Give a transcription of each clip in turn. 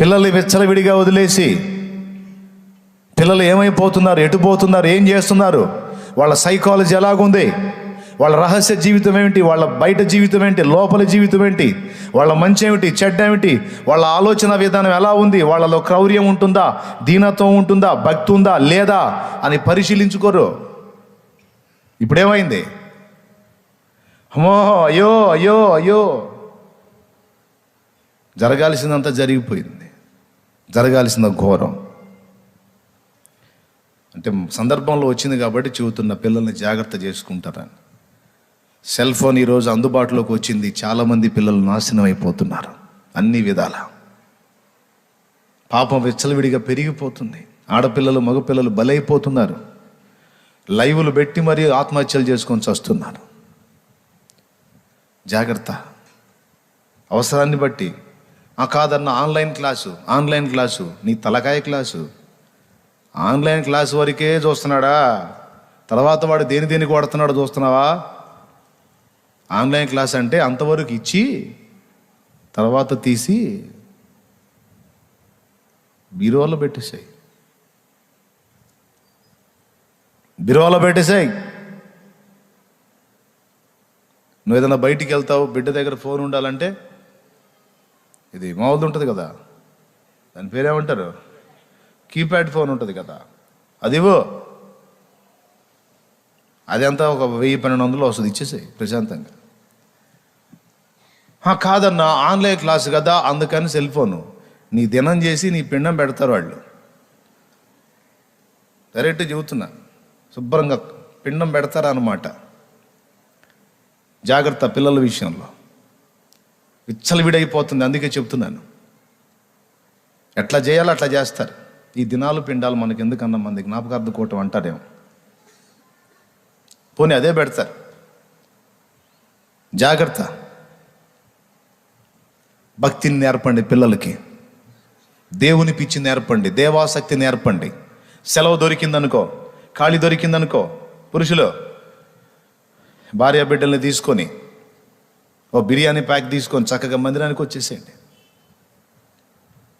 పిల్లల్ని విచ్చలవిడిగా వదిలేసి పిల్లలు ఏమైపోతున్నారు ఎటు పోతున్నారు ఏం చేస్తున్నారు? వాళ్ళ సైకాలజీ ఎలాగుంది? వాళ్ళ రహస్య జీవితం ఏమిటి? వాళ్ళ బయట జీవితం ఏంటి? లోపల జీవితం ఏంటి? వాళ్ళ మంచి ఏమిటి? చెడ్డ ఏమిటి? వాళ్ళ ఆలోచన విధానం ఎలా ఉంది? వాళ్ళలో క్రౌర్యం ఉంటుందా? దీనత్వం ఉంటుందా? భక్తి ఉందా? లేదా? అని పరిశీలించుకోరు. ఇప్పుడేమైంది? అమ్మో అయ్యో అయ్యో అయ్యో. జరగాల్సిందంతా జరిగిపోయింది. జరగాల్సిన ఘోరం. అంటే సందర్భంలో వచ్చింది కాబట్టి చెబుతున్న పిల్లల్ని జాగ్రత్త చేసుకుంటారని. సెల్ ఫోన్ ఈరోజు అందుబాటులోకి వచ్చింది. చాలామంది పిల్లలు నాశనం అయిపోతున్నారు. అన్ని విధాల. పాపం విచ్చలవిడిగా పెరిగిపోతుంది. ఆడపిల్లలు మగపిల్లలు బలైపోతున్నారు. లైవ్లు పెట్టి మరీ ఆత్మహత్యలు చేసుకొని చస్తున్నారు. జాగ్రత్త. అవసరాన్ని బట్టి ఆ కాదన్న ఆన్లైన్ క్లాసు ఆన్లైన్ క్లాసు నీ తలకాయ క్లాసు. ఆన్లైన్ క్లాస్ వరకే చూస్తున్నాడా? తర్వాత వాడు దేని దేనికి వాడుతున్నాడు చూస్తున్నావా? ఆన్లైన్ క్లాస్ అంటే అంతవరకు ఇచ్చి తర్వాత తీసి బీరువాలో పెట్టేసాయి. బీరువాలో పెట్టేసాయి. నువ్వు ఏదైనా బయటికి వెళ్తావు బిడ్డ దగ్గర ఫోన్ ఉండాలంటే ఇది మామూలు ఉంటుంది కదా. దాని పేరేమంటారు? కీప్యాడ్ ఫోన్ ఉంటుంది కదా. అదివో. అదంతా ఒక వెయ్యి పన్నెండు వందలు వస్తుంది ఇచ్చేసి ప్రశాంతంగా. కాదన్న కాదన్నా ఆన్లైన్ క్లాస్ కదా అందుకని సెల్ ఫోను. నీ దినం చేసి నీ పిండం పెడతారు వాళ్ళు. డైరెక్ట్ చెబుతున్నా శుభ్రంగా పిండం పెడతారనమాట జాగ్రత్త పిల్లల విషయంలో. విచ్చలవిడైపోతుంది. అందుకే చెప్తున్నాను. ఎట్లా చేయాలో అట్లా చేస్తారు. ఈ దినాలు పిండాలు మనకి ఎందుకన్నా మంది జ్ఞాపకార్థ కూటం అంటారేమో. పోనీ అదే పెడతారు. జాగ్రత్త. భక్తిని నేర్పండి పిల్లలకి. దేవుని పిచ్చి నేర్పండి. దేవాసక్తి నేర్పండి. సెలవు దొరికిందనుకో ఖాళీ దొరికిందనుకో పురుషులు భార్య బిడ్డల్ని తీసుకొని ఓ బిర్యానీ ప్యాక్ తీసుకొని చక్కగా మందిరానికి వచ్చేసేయండి.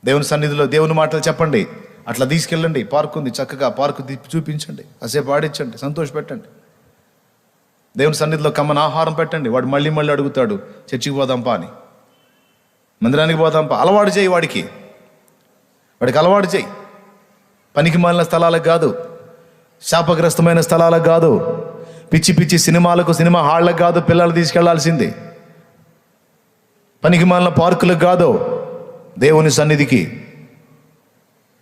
దేవుని సన్నిధిలో దేవుని మాటలు చెప్పండి. అట్లా తీసుకెళ్ళండి. పార్క్ ఉంది. చక్కగా పార్కు చూపించండి. కాసేపు ఆడించండి. సంతోష పెట్టండి. దేవుని సన్నిధిలో కమ్మని ఆహారం పెట్టండి. వాడు మళ్ళీ మళ్ళీ అడుగుతాడు చర్చికి పోదాంపా అని. మందిరానికి పోదాంపా అలవాటు చేయి వాడికి. వాడికి అలవాటు చేయి. పనికి మాలిన స్థలాలకు కాదు. శాపగ్రస్తమైన స్థలాలకు కాదు. పిచ్చి పిచ్చి సినిమాలకు సినిమా హాళ్ళకు కాదు. పిల్లలు తీసుకెళ్ళాల్సిందే. పనికి మాలిన పార్కులకు కాదు దేవుని సన్నిధికి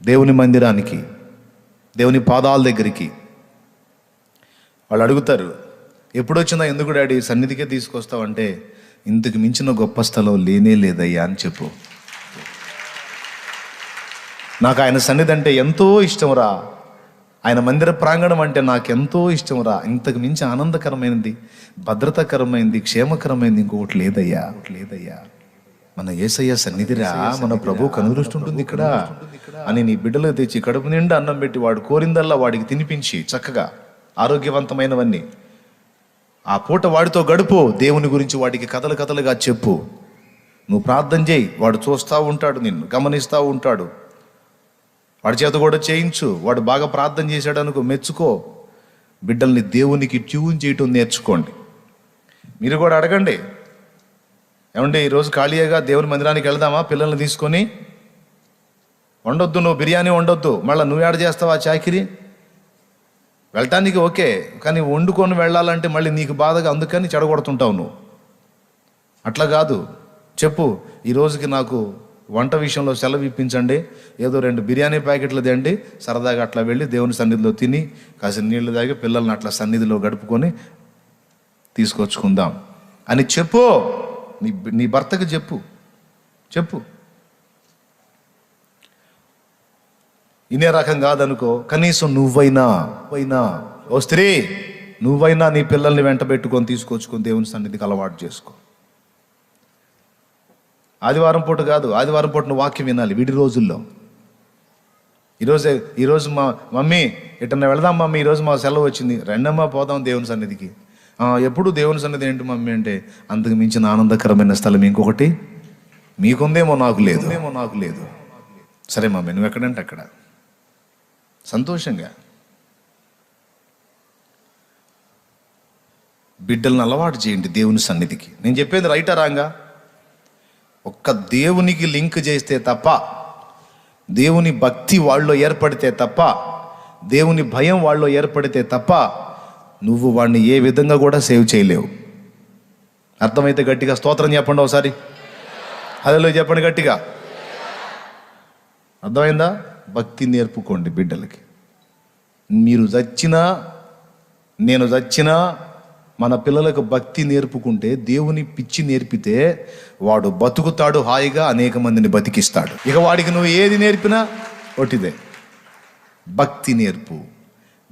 దేవుని మందిరానికి దేవుని పాదాల దగ్గరికి. వాళ్ళు అడుగుతారు ఎప్పుడు వచ్చిందా ఎందుకు డాడీ సన్నిధికే తీసుకొస్తావంటే ఇంతకు మించిన గొప్ప స్థలం లేనే లేదయ్యా అని చెప్పు. నాకు ఆయన సన్నిధి అంటే ఎంతో ఇష్టంరా ఆయన మందిర ప్రాంగణం అంటే నాకు ఎంతో ఇష్టంరా ఇంతకు మించి ఆనందకరమైనది భద్రతాకరమైనది క్షేమకరమైనది ఇంకొకటి లేదయ్యా. ఒకటి లేదయ్యా. మన ఏసయ్య సన్నిధిరా మన ప్రభు కనుదృష్టి ఉంటుంది ఇక్కడ. అని నీ బిడ్డలు తెచ్చి కడుపు నిండా అన్నం పెట్టి వాడు కోరిందల్లా వాడికి తినిపించి చక్కగా ఆరోగ్యవంతమైనవన్నీ. ఆ పూట వాడితో గడుపు దేవుని గురించి వాడికి కథలు కథలుగా చెప్పు. నువ్వు ప్రార్థన చేయి వాడు చూస్తూ ఉంటాడు నిన్ను గమనిస్తూ ఉంటాడు. వాడి చేత కూడా చేయించు. వాడు బాగా ప్రార్థన చేశాడు అనుకో మెచ్చుకో. బిడ్డల్ని దేవునికి ట్యూన్ చేయటం నేర్చుకోండి. మీరు కూడా అడగండి. ఏమండి ఈరోజు ఖాళీగా దేవుని మందిరానికి వెళ్దామా? పిల్లల్ని తీసుకొని? వండొద్దు నువ్వు బిర్యానీ వండొద్దు. మళ్ళీ నువ్వు యాడ్ చేస్తావా చాకిరి? వెళ్ళటానికి ఓకే కానీ వండుకొని వెళ్ళాలంటే మళ్ళీ నీకు బాధగా అందుకని చెడగొడుతుంటావు నువ్వు. అట్లా కాదు. చెప్పు ఈ రోజుకి నాకు వంట విషయంలో సెలవు ఇప్పించండి. ఏదో రెండు బిర్యానీ ప్యాకెట్లు తేండి సరదాగా అట్లా వెళ్ళి దేవుని సన్నిధిలో తిని కాసిన నీళ్ళు తాగి పిల్లల్ని అట్లా సన్నిధిలో గడుపుకొని తీసుకొచ్చుకుందాం. అని చెప్పు. నీ నీ భర్తకి చెప్పు. చెప్పు. ఇనే రకం కాదనుకో కనీసం నువ్వైనా అయినా ఓ స్త్రీ నువ్వైనా నీ పిల్లల్ని వెంట పెట్టుకొని తీసుకొచ్చుకొని దేవుని సన్నిధికి అలవాటు చేసుకో. ఆదివారం పూట కాదు ఆదివారం పూట వాక్యం వినాలి విడి రోజుల్లో. ఈరోజు ఈరోజు మా మమ్మీ ఎటన్నా వెళదాం మమ్మీ ఈరోజు మా సెలవు వచ్చింది. రెండమ్మా పోదాం దేవుని సన్నిధికి. "ఆ, ఎప్పుడు దేవుని సన్నిధి ఏంటి మమ్మీ అంటే అంతకు మించిన ఆనందకరమైన స్థలం ఇంకొకటి? మీకుందేమో నాకు లేదు. ఏమో నాకు లేదు. సరే మమ్మీ నువ్వు ఎక్కడంటే అక్కడ? సంతోషంగా. బిడ్డలను అలవాటు చేయండి దేవుని సన్నిధికి. నేను చెప్పేది రైటా రాంగా? ఒక్క దేవునికి లింక్ చేస్తే తప్ప దేవుని భక్తి వాళ్ళలో ఏర్పడితే తప్ప దేవుని భయం వాళ్ళలో ఏర్పడితే తప్ప నువ్వు వాడిని ఏ విధంగా కూడా సేవ్ చేయలేవు. అర్థమైతే గట్టిగా స్తోత్రం చెప్పండి ఒకసారి. అదేలో చెప్పండి గట్టిగా. అర్థమైందా? భక్తి నేర్పుకోండి బిడ్డలకి. మీరు చచ్చినా నేను చచ్చినా మన పిల్లలకు భక్తి నేర్పుకుంటే దేవుని పిచ్చి నేర్పితే వాడు బతుకుతాడు హాయిగా అనేక మందిని బతికిస్తాడు. ఇక వాడికి నువ్వు ఏది నేర్పినా ఒకటిదే భక్తి నేర్పు.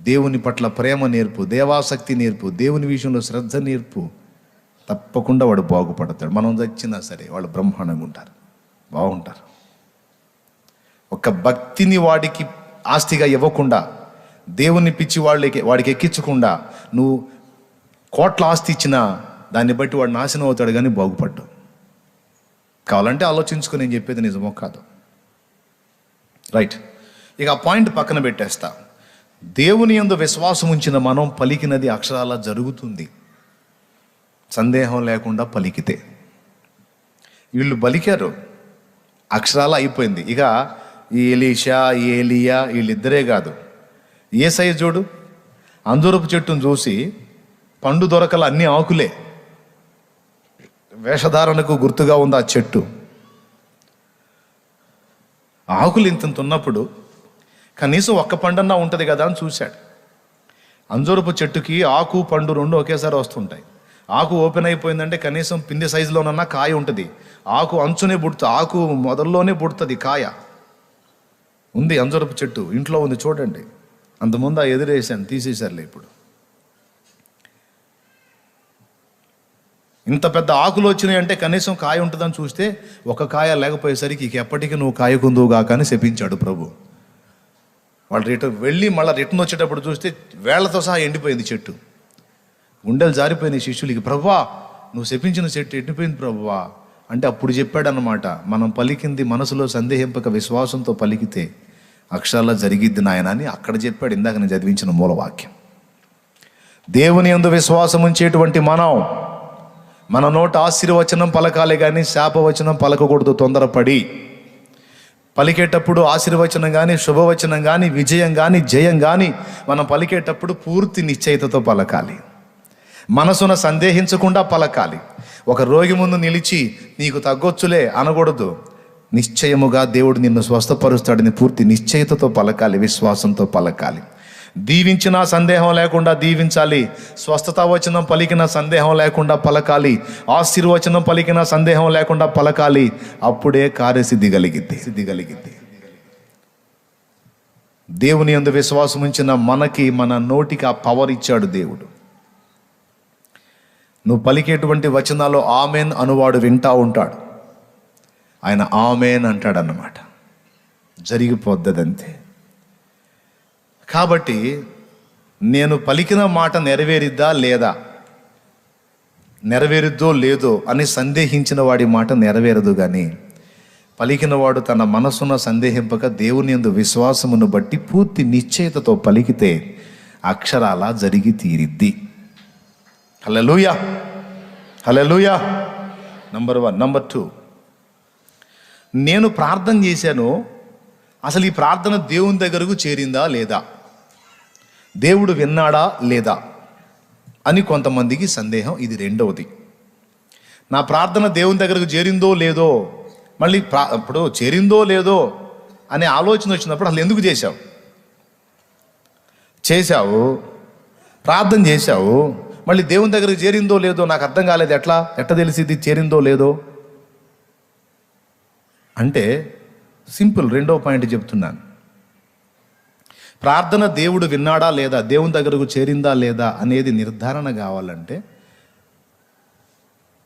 దేవుని పట్ల ప్రేమ నేర్పు దేవాసక్తి నేర్పు దేవుని విషయంలో శ్రద్ధ నేర్పు. తప్పకుండా వాడు బాగుపడతాడు. మనం చచ్చినా సరే వాళ్ళు బ్రహ్మాండంగా ఉంటారు. బాగుంటారు. ఒక భక్తిని వాడికి ఆస్తిగా ఇవ్వకుండా దేవుని పిచ్చి వాళ్ళకి వాడికి ఎక్కించకుండా నువ్వు కోట్ల ఆస్తి ఇచ్చినా దాన్ని బట్టి వాడు నాశనం అవుతాడు కానీ బాగుపడ్డు. కావాలంటే ఆలోచించుకొని నేను చెప్పేది నిజమో కాదు. రైట్. ఇక ఆ పాయింట్ పక్కన పెట్టేస్తా. దేవుని యందు విశ్వాసం ఉంచిన మనం పలికినది అక్షరాల జరుగుతుంది. సందేహం లేకుండా పలికితే. వీళ్ళు పలికారు అక్షరాల అయిపోయింది. ఇక ఈ ఎలీషా ఈ ఏలియా వీళ్ళిద్దరే కాదు. ఏ సైజు చూడు. అందరూపు చెట్టును చూసి పండు దొరకల అన్ని ఆకులే. వేషధారణకు గుర్తుగా ఉంది ఆ చెట్టు. ఆకులు ఇంత ఉన్నప్పుడు కనీసం ఒక్క పండన్నా ఉంటుంది కదా అని చూశాడు. అంజూరపు చెట్టుకి ఆకు పండు రెండు ఒకేసారి వస్తుంటాయి. ఆకు ఓపెన్ అయిపోయిందంటే కనీసం పిండి సైజులోనన్నా కాయ ఉంటుంది. ఆకు అంచునే పుడుతుంది ఆకు మొదల్లోనే పుడుతుంది కాయ. ఉంది అంజూరపు చెట్టు ఇంట్లో ఉంది చూడండి. అంతముందు ఆ ఎదురేసాను తీసేశారులే ఇప్పుడు. ఇంత పెద్ద ఆకులు వచ్చినాయి అంటే కనీసం కాయ ఉంటుందని చూస్తే ఒక కాయ లేకపోయేసరికి ఇక ఎప్పటికీ నువ్వు కాయకుందువుగాక అని శపించాడు ప్రభు. వాళ్ళు రిటర్న్ వెళ్ళి మళ్ళీ రిటర్న్ వచ్చేటప్పుడు చూస్తే వేళ్ళతో సహా ఎండిపోయింది చెట్టు. గుండెలు జారిపోయినాయి శిష్యులకి ప్రభువా నువ్వు శపించిన చెట్టు ఎండిపోయింది ప్రభువా అంటే అప్పుడు చెప్పాడనమాట మనం పలికింది మనసులో సందేహింపక విశ్వాసంతో పలికితే అక్షరాల జరిగిద్ది నాయన అని అక్కడ చెప్పాడు ఇందాక నేను చదివించిన మూలవాక్యం దేవుని ఎందు విశ్వాసం ఉంచేటువంటి మనం మన నోట ఆశీర్వచనం పలకాలి కానీ శాపవచనం పలకకూడదు తొందరపడి. పలికేటప్పుడు ఆశీర్వచనం కానీ శుభవచనం కానీ విజయం కానీ జయం కానీ మనం పలికేటప్పుడు పూర్తి నిశ్చయితతో పలకాలి. మనసున సందేహించకుండా పలకాలి. ఒక రోగి ముందు నిలిచి నీకు తగ్గొచ్చులే అనకూడదు. నిశ్చయముగా దేవుడు నిన్ను స్వస్థపరుస్తాడని పూర్తి నిశ్చయితతో పలకాలి విశ్వాసంతో పలకాలి. దీవించినా సందేహం లేకుండా దీవించాలి. స్వస్థత వచనం పలికిన సందేహం లేకుండా పలకాలి. ఆశీర్వచనం పలికిన సందేహం లేకుండా పలకాలి. అప్పుడే కార్యసిద్ధి కలిగిద్ది. సిద్ధి కలిగిద్ది. దేవుని యందు విశ్వాసం ఉంచిన మనకి మన నోటికి ఆ పవర్ ఇచ్చాడు దేవుడు. నువ్వు పలికేటువంటి వచనాలు ఆమెన్ అనువాడు వింటా ఉంటాడు. ఆయన ఆమెన్ అంటాడు అన్నమాట జరిగిపోద్దదంతే. కాబట్టి నేను పలికిన మాట నెరవేరిద్దా లేదా? నెరవేరుద్దో లేదో అని సందేహించిన వాడి మాట నెరవేరదు కానీ పలికిన వాడు తన మనసున సందేహింపక దేవుని యందు విశ్వాసమును బట్టి పూర్తి నిశ్చయితతో పలికితే అక్షరాల జరిగి తీరిద్ది. Hallelujah hallelujah number one number two నేను ప్రార్థన చేశాను అసలు ఈ ప్రార్థన దేవుని దగ్గరకు చేరిందా లేదా? దేవుడు విన్నాడా లేదా? అని కొంతమందికి సందేహం ఇది రెండవది. నా ప్రార్థన దేవుని దగ్గరకు చేరిందో లేదో మళ్ళీ ప్రా ఇప్పుడు చేరిందో లేదో అనే ఆలోచన వచ్చినప్పుడు అసలు ఎందుకు చేశావు? చేశావు ప్రార్థన చేశావు మళ్ళీ దేవుని దగ్గరకు చేరిందో లేదో నాకు అర్థం కాలేదు ఎట్లా? ఎట్ట తెలిసింది? చేరిందో లేదో? అంటే సింపుల్ రెండో పాయింట్ చెప్తున్నాను. ప్రార్థన దేవుడు విన్నాడా లేదా దేవుని దగ్గరకు చేరిందా లేదా అనేది నిర్ధారణ కావాలంటే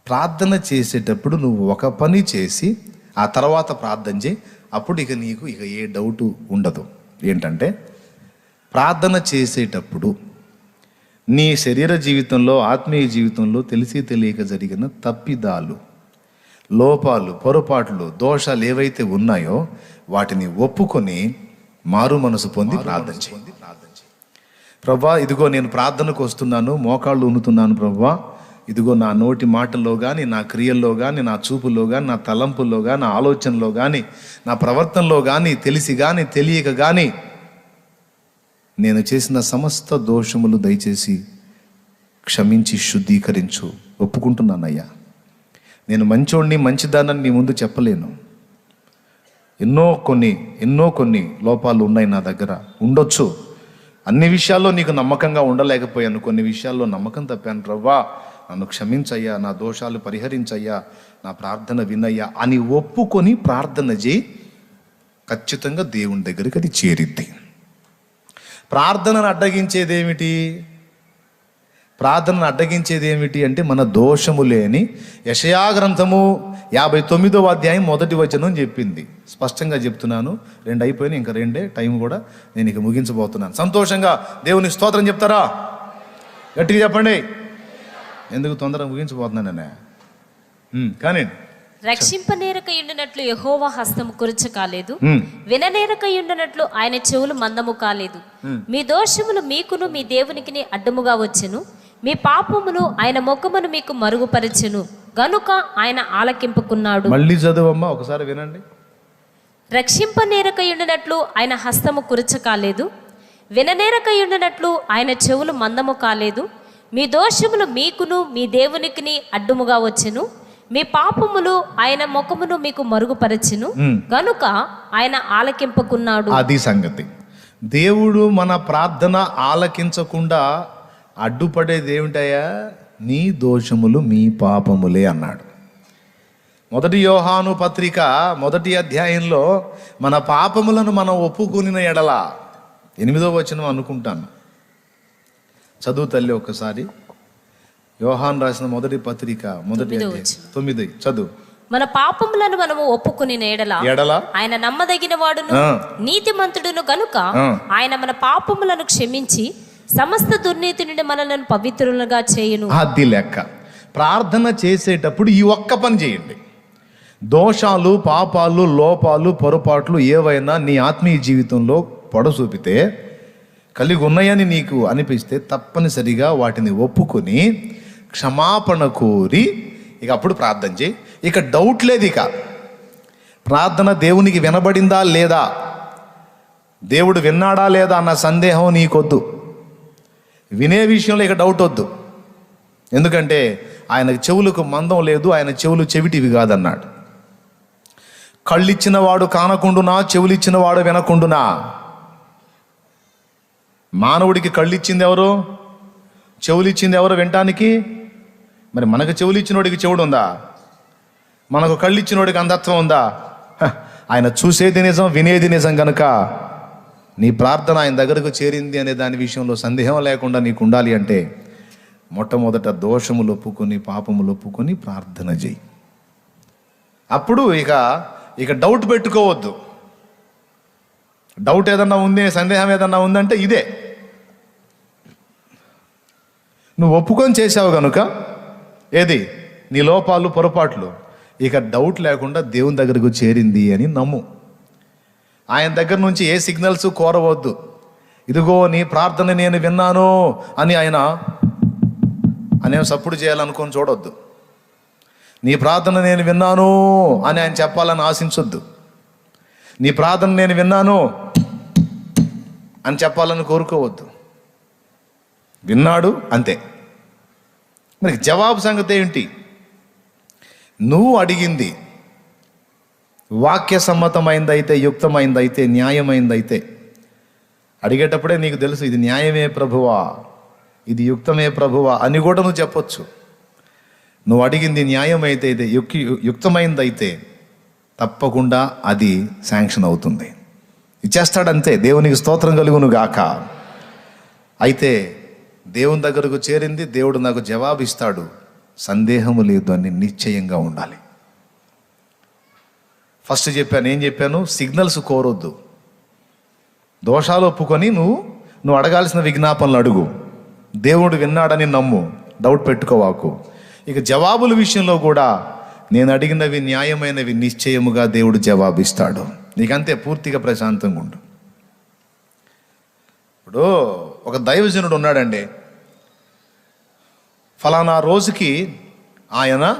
ప్రార్థన చేసేటప్పుడు నువ్వు ఒక పని చేసి ఆ తర్వాత ప్రార్థన చేయి అప్పుడు ఇక నీకు ఇక ఏ డౌటు ఉండదు. ఏంటంటే ప్రార్థన చేసేటప్పుడు నీ శరీర జీవితంలో ఆత్మీయ జీవితంలో తెలిసి తెలియక జరిగిన తప్పిదాలు లోపాలు పొరపాట్లు దోషాలు ఏవైతే ఉన్నాయో వాటిని ఒప్పుకొని మారు మనసు పొంది ప్రార్థన చేయండి ప్రభా ఇదిగో నేను ప్రార్థనకు వస్తున్నాను మోకాళ్ళు ఉనుతున్నాను ప్రభా ఇదిగో నా నోటి మాటల్లో కానీ నా క్రియల్లో కానీ నా చూపుల్లో కానీ నా తలంపుల్లో కానీ నా ఆలోచనలో కానీ నా ప్రవర్తనలో కానీ తెలిసి కానీ తెలియక కానీ నేను చేసిన సమస్త దోషములు దయచేసి క్షమించి శుద్ధీకరించు. ఒప్పుకుంటున్నానయ్యా. నేను మంచోడిని మంచిదానని నీ ముందు చెప్పలేను. ఎన్నో కొన్ని ఎన్నో కొన్ని లోపాలు ఉన్నాయి నా దగ్గర. ఉండొచ్చు. అన్ని విషయాల్లో నీకు నమ్మకంగా ఉండలేకపోయాను. కొన్ని విషయాల్లో నమ్మకం తప్పాను. రవ్వా నన్ను క్షమించయ్యా నా దోషాలు పరిహరించయ్యా నా ప్రార్థన వినయ్యా అని ఒప్పుకొని ప్రార్థన చేయి. ఖచ్చితంగా దేవుని దగ్గరికి అది చేరిద్ది. ప్రార్థనను అడ్డగించేది ఏమిటి ప్రార్థనను అడ్డగించేది ఏమిటి అంటే మన దోషము లేని యషయా గ్రంథము యాభై తొమ్మిదవ అధ్యాయం మొదటి వచనం చెప్పింది. స్పష్టంగా చెప్తున్నాను. రెండు అయిపోయినాయి ఇంకా రెండే. టైం కూడా నేను ఇక ముగించబోతున్నాను. సంతోషంగా దేవుని స్తోత్రం చెప్తారా? గట్టిగా చెప్పండి. ఎందుకు తొందరగా ముగించబోతున్నాను నేను కానీ రక్షింపనేరకయుండినట్లు యహోవా హస్తము కురచ కాలేదు. విననేరకయుండినట్లు ఆయన చెవులు మందము కాలేదు. మీ దోషములు మీకును మీ దేవునికి అడ్డముగా వచ్చెను. మీ పాపమును ఆయన ముఖమును మీకు మరుగుపరచెను. గనుక ఆయన ఆలకింపుకున్నాడు. మళ్ళీ చదువమ్మా ఒకసారి వినండి. రక్షింపనేరకయుండినట్లు ఆయన హస్తము కురచ కాలేదు. విననేరకయుండినట్లు ఆయన చెవులు మందము కాలేదు. మీ దోషములు మీకును మీ దేవునికి అడ్డుముగా వచ్చెను. మీ పాపములు ఆయన ముఖమును మీకు మరుగుపరచెను. గనుక ఆయన ఆలకింపుకున్నాడు. అది సంగతి. దేవుడు మన ప్రార్థన ఆలకించకుండా అడ్డుపడేది ఏమిటయ్యా నీ దోషములు మీ పాపములే అన్నాడు మొదటి యోహాను పత్రిక మొదటి అధ్యాయంలో మన పాపములను మనం ఒప్పుకుని ఎడల ఎనిమిదో వచనం అనుకుంటాను చదువు తల్లి ఒక్కసారి యోహాన్ రాసిన మొదటి పత్రిక మొదటి తొమ్మిదో అధ్యాయం. వచనం. తొమ్మిది చదువు మన పాపములను మనము ఒప్పుకుని నేడల ఎడల ఆయన నమ్మదగిన వాడును ఆ. నీతిమంతుడును గనుక. ఆయన మన పాపములను క్షమించి సమస్త దుర్నీతి నుండి మనలను పవిత్రులుగా చేయను. అది లెక్క. ప్రార్థన చేసేటప్పుడు ఈ ఒక్క పని చేయండి. దోషాలు పాపాలు లోపాలు పొరపాట్లు ఏవైనా నీ ఆత్మీయ జీవితంలో పొడసూపితే కలిగి ఉన్నాయని నీకు అనిపిస్తే తప్పనిసరిగా వాటిని ఒప్పుకొని క్షమాపణ కోరి ఇక అప్పుడు ప్రార్థన చేయి. ఇక డౌట్ లేదు ఇక. ప్రార్థన దేవునికి వినబడిందా లేదా? దేవుడు విన్నాడా లేదా అన్న సందేహం నీకొద్దు. వినే విషయంలో ఇక డౌట్ వద్దు. ఎందుకంటే ఆయనకు చెవులకు మందం లేదు ఆయన చెవులు చెవిటివి కాదన్నాడు. కళ్ళిచ్చిన వాడు కానకుండునా చెవులిచ్చిన వాడు వినకుండునా? మానవుడికి కళ్ళిచ్చింది ఎవరు? చెవులిచ్చింది ఎవరు వినటానికి? మరి మనకు చెవులిచ్చినోడికి చెవుడు ఉందా మనకు కళ్ళిచ్చినోడికి అంధత్వం ఉందా? ఆయన చూసేది నిజం వినేది నిజం కనుక నీ ప్రార్థన ఆయన దగ్గరకు చేరింది అనే దాని విషయంలో సందేహం లేకుండా నీకు ఉండాలి అంటే మొట్టమొదట దోషములు ఒప్పుకొని పాపములు ఒప్పుకొని ప్రార్థన చేయి. అప్పుడు ఇక ఇక డౌట్ పెట్టుకోవద్దు. డౌట్ ఏదన్నా ఉంది సందేహం ఏదన్నా ఉందంటే ఇదే. నువ్వు ఒప్పుకొని చేసావు కనుక ఏది? నీ లోపాలు పొరపాట్లు. ఇక డౌట్ లేకుండా దేవుని దగ్గరకు చేరింది అని నమ్ము. ఆయన దగ్గర నుంచి ఏ సిగ్నల్స్ కోరవద్దు. ఇదిగో నీ ప్రార్థన నేను విన్నాను అని ఆయన అనే సప్పుడు చేయాలనుకొని చూడొద్దు. నీ ప్రార్థన నేను విన్నాను అని ఆయన చెప్పాలని ఆశించొద్దు. నీ ప్రార్థన నేను విన్నాను అని చెప్పాలని కోరుకోవద్దు. విన్నాడు అంతే. మరి జవాబు సంగతి ఏంటి? నువ్వు అడిగింది వాక్య సమ్మతమైందైతే యుక్తమైందైతే న్యాయమైందైతే. అడిగేటప్పుడే నీకు తెలుసు ఇది న్యాయమే ప్రభువా ఇది యుక్తమే ప్రభువా అని కూడా నువ్వు చెప్పొచ్చు. నువ్వు అడిగింది న్యాయమైతే ఇది యుక్తి యుక్తమైందైతే తప్పకుండా అది శాంక్షన్ అవుతుంది. ఇచ్చేస్తాడంతే దేవునికి స్తోత్రం కలుగును గాక. అయితే దేవుని దగ్గరకు చేరింది దేవుడు నాకు జవాబు ఇస్తాడు సందేహము లేదు అని నిశ్చయంగా ఉండాలి. ఫస్ట్ చెప్పాను ఏం చెప్పాను? సిగ్నల్స్ కోరొద్దు. దోషాలు ఒప్పుకొని నువ్వు నువ్వు అడగాల్సిన విజ్ఞాపనలు అడుగు. దేవుడు విన్నాడని నమ్ము. డౌట్ పెట్టుకోవాకు. ఇక జవాబుల విషయంలో కూడా నేను అడిగినవి న్యాయమైనవి నిశ్చయముగా దేవుడు జవాబిస్తాడు. నీకంతే పూర్తిగా ప్రశాంతంగా ఉండు. ఇప్పుడు ఒక దైవజనుడు ఉన్నాడండి. ఫలానా రోజుకి ఆయన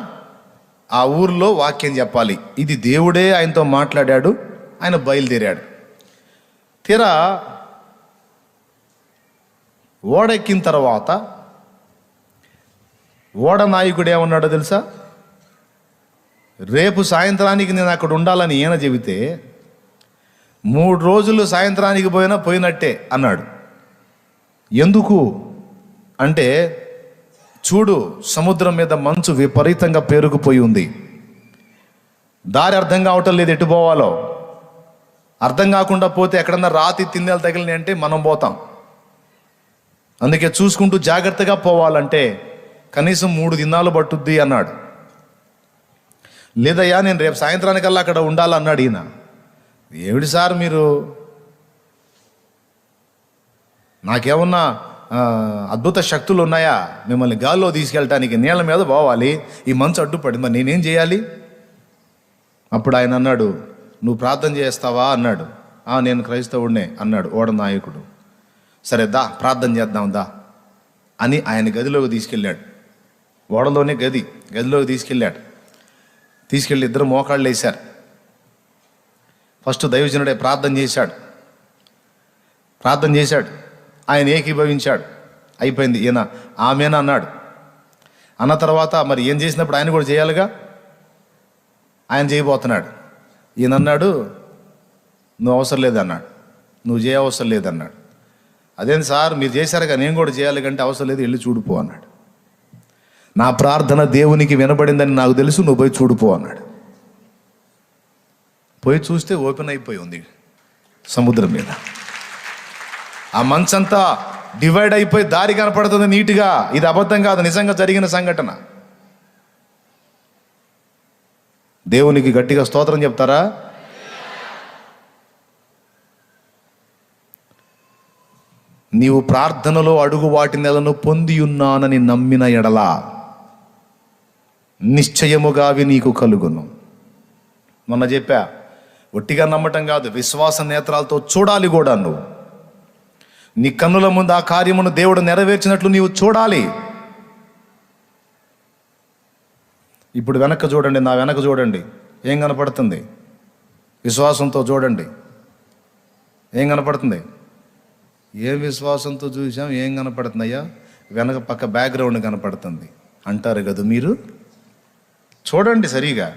ఆ ఊరిలో వాక్యం చెప్పాలి. ఇది దేవుడే ఆయనతో మాట్లాడాడు ఆయన బయలుదేరాడు. తీరా ఓడెక్కిన తర్వాత ఓడ నాయకుడు ఏమన్నాడో తెలుసా? రేపు సాయంత్రానికి నేను అక్కడ ఉండాలని ఈయన చెబితే మూడు రోజులు సాయంత్రానికి పోయినా పోయినట్టే అన్నాడు. ఎందుకు? అంటే చూడు సముద్రం మీద మంచు విపరీతంగా పేరుకుపోయి ఉంది. దారి అర్థం కావటం లేదు ఎటు పోవాలో. అర్థం కాకుండా పోతే ఎక్కడన్నా రాతి తిందెలు తగిలినాయి అంటే మనం పోతాం. అందుకే చూసుకుంటూ జాగ్రత్తగా పోవాలంటే కనీసం మూడు దినాలు పట్టుద్ది అన్నాడు. లేదయ్యా నేను రేపు సాయంత్రానికల్లా అక్కడ ఉండాలన్నాడు ఈయన. ఏమిటి సార్ మీరు? నాకేమన్నా అద్భుత శక్తులు ఉన్నాయా? మిమ్మల్ని గాల్లో తీసుకెళ్ళటానికి నీళ్ళ మీద పోవాలి. ఈ మంచు అడ్డుపడింది. మరి నేనేం చేయాలి? అప్పుడు ఆయన అన్నాడు నువ్వు ప్రార్థన చేస్తావా? అన్నాడు. "ఆ, నేను క్రైస్తవుడినే అన్నాడు ఓడ నాయకుడు. సరే దా ప్రార్థన చేద్దాం దా అని ఆయన గదిలోకి తీసుకెళ్ళాడు. ఓడలోనే గది గదిలోకి తీసుకెళ్ళాడు. తీసుకెళ్ళి ఇద్దరు మోకాళ్ళు వేశారు. ఫస్ట్ దైవజనుడే ప్రార్థన చేశాడు. ప్రార్థన చేశాడు. ఆయన ఏకీభవించాడు. అయిపోయింది. ఈయన ఆమెన అన్నాడు. అన్న తర్వాత మరి ఏం చేసినప్పుడు ఆయన కూడా చేయాలిగా? ఆయన చేయబోతున్నాడు. ఈయన అన్నాడు నువ్వు అవసరం లేదన్నాడు నువ్వు చేయ అవసరం లేదన్నాడు అదేంటి సార్ మీరు చేశారుగా నేను కూడా చేయాలి కంటే అవసరం లేదు వెళ్ళి చూడుపో అన్నాడు. నా ప్రార్థన దేవునికి వినబడిందని నాకు తెలుసు నువ్వు పోయి చూడుపో అన్నాడు. పోయి చూస్తే ఓపెన్ అయిపోయి ఉంది సముద్రం మీద. ఆ మంచంతా డివైడ్ అయిపోయి దారి కనపడుతుంది నీట్గా. ఇది అబద్ధం కాదు నిజంగా జరిగిన సంఘటన. దేవునికి గట్టిగా స్తోత్రం చెప్తారా? నీవు ప్రార్థనలో అడుగు వాటి నెలను పొంది ఉన్నానని నమ్మిన ఎడలా నిశ్చయముగా అవి నీకు కలుగును. మొన్న చెప్పా ఒట్టిగా నమ్మటం కాదు విశ్వాస నేత్రాలతో చూడాలి కూడా నువ్వు నీ కన్నుల ముందు ఆ కార్యమును దేవుడు నెరవేర్చినట్లు నీవు చూడాలి. ఇప్పుడు వెనక చూడండి నా వెనక చూడండి. ఏం కనపడుతుంది? విశ్వాసంతో చూడండి. ఏం కనపడుతుంది? ఏ విశ్వాసంతో చూసాం ఏం కనపడుతుందయ్యా వెనక పక్క బ్యాక్గ్రౌండ్ కనపడుతుంది. అంటారు కదా మీరు? చూడండి సరిగా.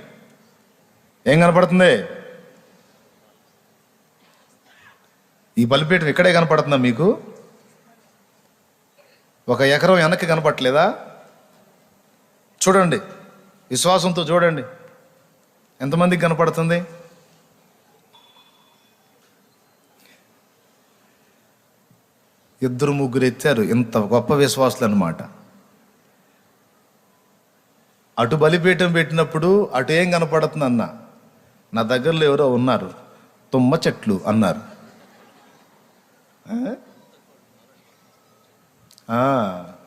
ఏం కనపడుతుంది? ఈ బలిపీఠం ఇక్కడే కనపడుతుందా మీకు? ఒక ఎకరం వెనక్కి కనపట్లేదా చూడండి విశ్వాసంతో చూడండి. ఎంతమందికి కనపడుతుంది? ఇద్దరు ముగ్గురు ఎత్తారు. ఇంత గొప్ప విశ్వాసులు అనమాట అటు బలిపీఠం పెట్టినప్పుడు అటు ఏం కనపడుతుంది అన్న నా దగ్గరలో ఎవరో ఉన్నారు. తుమ్మ చెట్లు అన్నారు.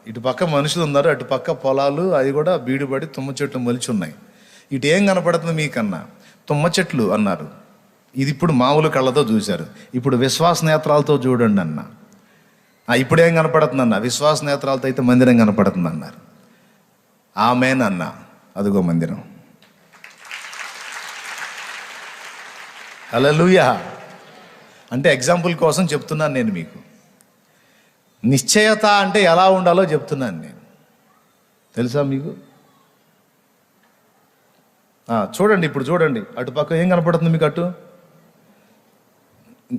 ఇటు పక్క మనుషులు ఉన్నారు అటు పక్క పొలాలు అవి కూడా బీడుబడి తుమ్మ చెట్లు మొలిచి ఉన్నాయి ఇటు ఏం కనపడుతుంది మీకన్నా? తుమ్మ చెట్లు అన్నారు. ఇది ఇప్పుడు మామూలు కళ్ళతో చూశారు. ఇప్పుడు విశ్వాస నేత్రాలతో చూడండి అన్న. ఇప్పుడేం ఇప్పుడు ఏం కనపడుతుంది అన్న విశ్వాస నేత్రాలతో అయితే మందిరం కనపడుతుంది అన్నారు ఆమెన్ అన్న. అదిగో మందిరం. హల్లెలూయా. అంటే ఎగ్జాంపుల్ కోసం చెప్తున్నాను నేను మీకు. నిశ్చయత అంటే ఎలా ఉండాలో చెప్తున్నాను నేను. తెలుసా మీకు? చూడండి ఇప్పుడు చూడండి. అటు పక్క ఏం కనపడుతుంది మీకు అటు?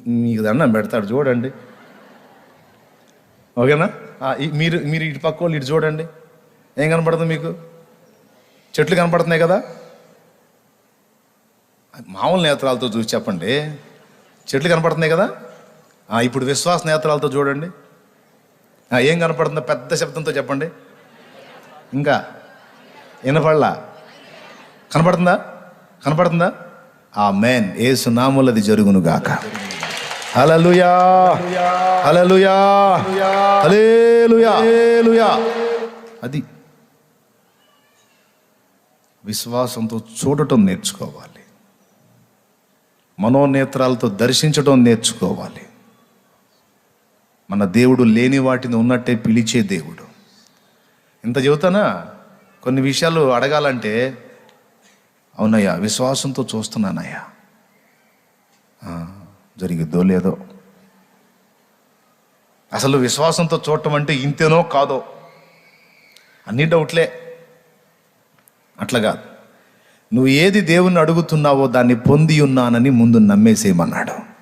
మీకు దండం పెడతాడు చూడండి. ఓకేనా? మీరు మీరు ఇటు పక్క వాళ్ళు ఇటు చూడండి. ఏం కనపడుతుంది మీకు? చెట్లు కనపడుతున్నాయి కదా? మామూలు నేత్రాలతో చూసి చెప్పండి. చెట్లు కనపడుతున్నాయి కదా? ఇప్పుడు విశ్వాస నేత్రాలతో చూడండి. ఏం కనపడుతుందో పెద్ద శబ్దంతో చెప్పండి. ఇంకా? వినపడలా? కనపడుతుందా? కనపడుతుందా? ఆ మేన్ ఏ సునాములది జరుగును గాక. హలలుయా హలలుయా హలేలుయా అది విశ్వాసంతో చూడటం నేర్చుకోవాలి. మనోనేత్రాలతో దర్శించడం నేర్చుకోవాలి. మన దేవుడు లేని వాటిని ఉన్నట్టే పిలిచే దేవుడు. ఇంత చెబుతానా? కొన్ని విషయాలు అడగాలంటే అవునయ్యా విశ్వాసంతో చూస్తున్నానయ్యా. జరిగిద్దో లేదో. అసలు విశ్వాసంతో చూడటం అంటే ఇంతేనో కాదో? అన్ని డౌట్లే. అట్లా కాదు. నువ్వు ఏది దేవుణ్ణి అడుగుతున్నావో దాన్ని పొంది ఉన్నానని ముందు నమ్మేసేయమన్నాడు.